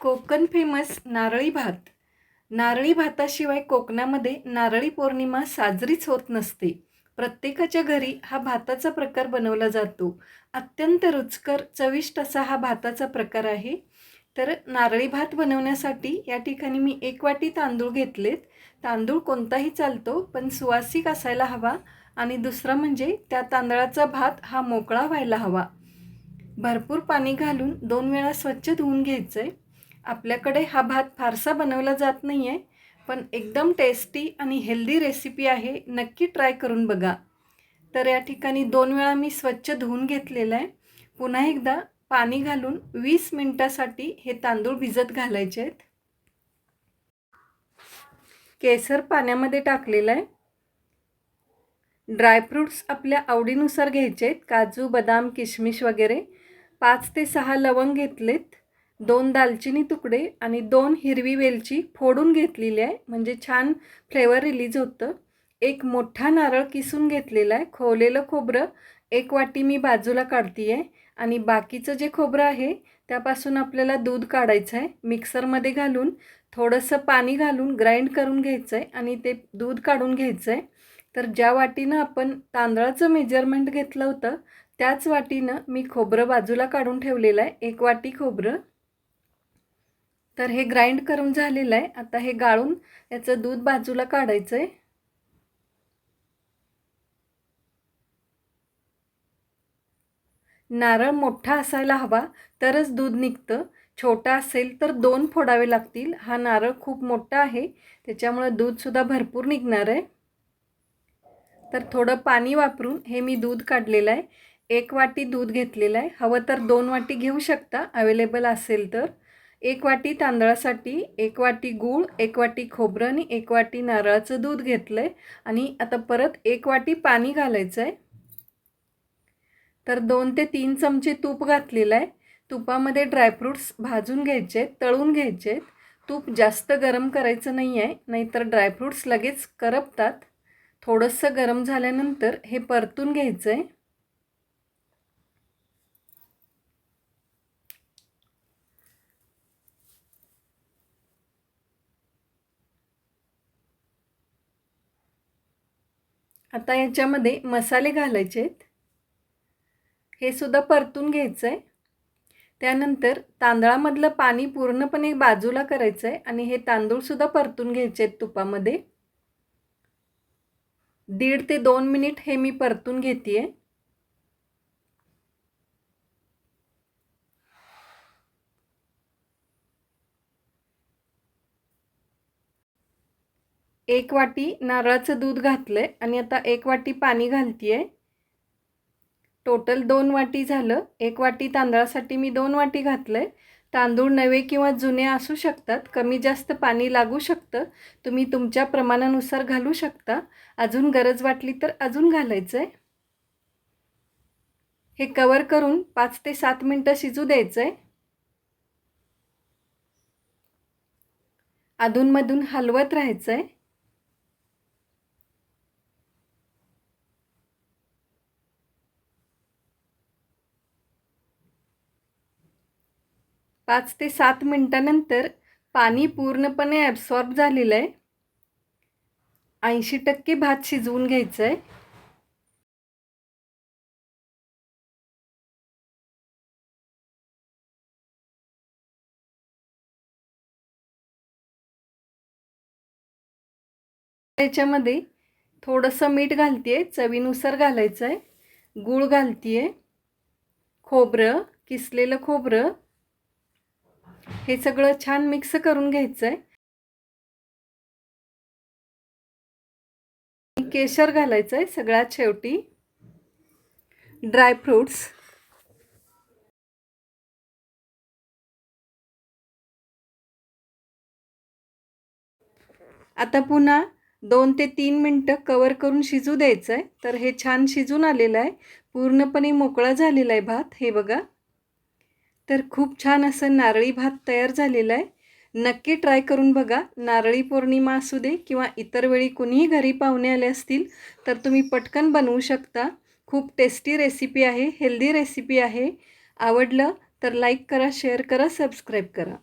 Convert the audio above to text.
Konkan famous नारळी भात. नारळी भाताशिवाय कोकणामध्ये नारळी पौर्णिमा साजरीच होत नसते. प्रत्येकाच्या घरी हा भाताचा प्रकार बनवला जातो. अत्यंत रुचकर चविष्ट असा हा भाताचा प्रकार आहे. तर नारळी भात बनवण्यासाठी या ठिकाणी मी एक वाटी तांदूळ घेतलेत. तांदूळ कोणताही चालतो पण सुवासिक असायला हवा आणि दुसरा म्हणजे त्या तांदळाचा भात हा मोकळा व्हायला हवा. भरपूर पाणी घालून दोन वेळा स्वच्छ धुवून घ्यायचं आहे आपल्याकडे हा भात फारसा बनवला जात नाही आहे पण एकदम टेस्टी आणि हेल्दी रेसिपी आहे नक्की ट्राय करून बघा. तर या ठिकाणी दोन वेळा मी स्वच्छ धुवून घेतलेलं आहे. पुन्हा एकदा पाणी घालून वीस मिनटासाठी हे तांदूळ भिजत घालायचे आहेत. केसर पाण्यामध्ये टाकलेलं आहे. ड्रायफ्रूट्स आपल्या आवडीनुसार घ्यायचे आहेत. काजू बदाम किशमिश वगैरे पाच ते सहा लवंग घेतलेत. दोन दालचिनी तुकडे आणि दोन हिरवी वेलची फोडून घेतलेली आहे. म्हणजे छान फ्लेवर रिलीज होतं. एक मोठा नारळ किसून घेतलेला आहे. खोवलेलं खोबरं एक वाटी मी बाजूला काढते आहे आणि बाकीचं जे खोबरं आहे त्यापासून आपल्याला दूध काढायचं आहे. मिक्सरमध्ये घालून थोडंसं पाणी घालून ग्राइंड करून घ्यायचं आहे आणि ते दूध काढून घ्यायचं आहे तर ज्या वाटीनं आपण तांदळाचं मेजरमेंट घेतलं होतं त्याच वाटीनं मी खोबरं बाजूला काढून ठेवलेलं आहे. एक वाटी खोबरं. तर हे ग्राइंड करून झालेलं आहे. आता हे गाळून याचं दूध बाजूला काढायचं आहे नारळ मोठा असायला हवा तरच दूध निघतं. छोटा असेल तर दोन फोडावे लागतील. हा नारळ खूप मोठा आहे. त्याच्यामुळं दूधसुद्धा भरपूर निघणार आहे. तर थोडं पाणी वापरून हे मी दूध काढलेलं आहे. एक वाटी दूध घेतलेलं आहे. हवं तर दोन वाटी घेऊ शकता. अवेलेबल असेल तर. एक वाटी तांदळासाठी एक वाटी गूळ एक वाटी खोबरं आणि एक वाटी नारळाचं दूध घेतलं आहे आणि आता परत एक वाटी पाणी घालायचं आहे तर दोन ते तीन चमचे तूप घातलेलं आहे तुपामध्ये ड्रायफ्रूट्स भाजून घ्यायचे तळून घ्यायचे. तूप जास्त गरम करायचं नाही आहे नाहीतर ड्रायफ्रूट्स लगेच करपतात. थोडंसं गरम झाल्यानंतर हे परतून घ्यायचं आहे आता याच्यामध्ये मसाले घालायचे आहेत. हे सुद्धा परतून घ्यायचं आहे त्यानंतर तांदळामधलं पाणी पूर्णपणे बाजूला करायचं आहे आणि हे तांदूळसुद्धा परतून घ्यायचे आहेत तुपामध्ये. दीड ते दोन मिनिट हे मी परतून घेते आहे एक वाटी नारळाचं दूध घातलं आहे आणि आता एक वाटी पाणी घालते आहे टोटल दोन वाटी झालं. एक वाटी तांदळासाठी मी दोन वाटी घातलं आहे तांदूळ नवे किंवा जुने असू शकतात. कमी जास्त पाणी लागू शकतं. तुम्ही तुमच्या प्रमाणानुसार घालू शकता. अजून गरज वाटली तर अजून घालायचं आहे हे कवर करून पाच ते सात मिनटं शिजू द्यायचं आहे अधूनमधून हलवत राहायचं आहे पाच ते सात मिनटानंतर पाणी पूर्णपणे ॲब्सॉर्ब झालेलं आहे ऐंशी टक्के भात शिजवून घ्यायचं आहे त्याच्यामध्ये थोडंसं मीठ घालते आहे चवीनुसार घालायचं आहे गूळ घालते आहे खोबरं किसलेलं खोबरं. हे सगळं छान मिक्स करून घ्यायचं आहे केशर घालायचं आहे सगळ्यात शेवटी. ड्रायफ्रूट्स आता पुन्हा दोन ते तीन मिनटं कवर करून शिजू द्यायचं आहे तर हे छान शिजून आलेलं आहे. पूर्णपणे मोकळा झालेला आहे भात. हे बघा. तर खूप छान असं नारळी भात तयार झालेला आहे. नक्की ट्राय करून बघा. नारळी पौर्णिमा असू दे किंवा इतर वेळी कुणीही घरी पाहुणे आले असतील तर तुम्ही पटकन बनवू शकता. खूप टेस्टी रेसिपी आहे हेल्दी रेसिपी आहे. आवडलं तर लाईक करा शेअर करा सबस्क्राईब करा.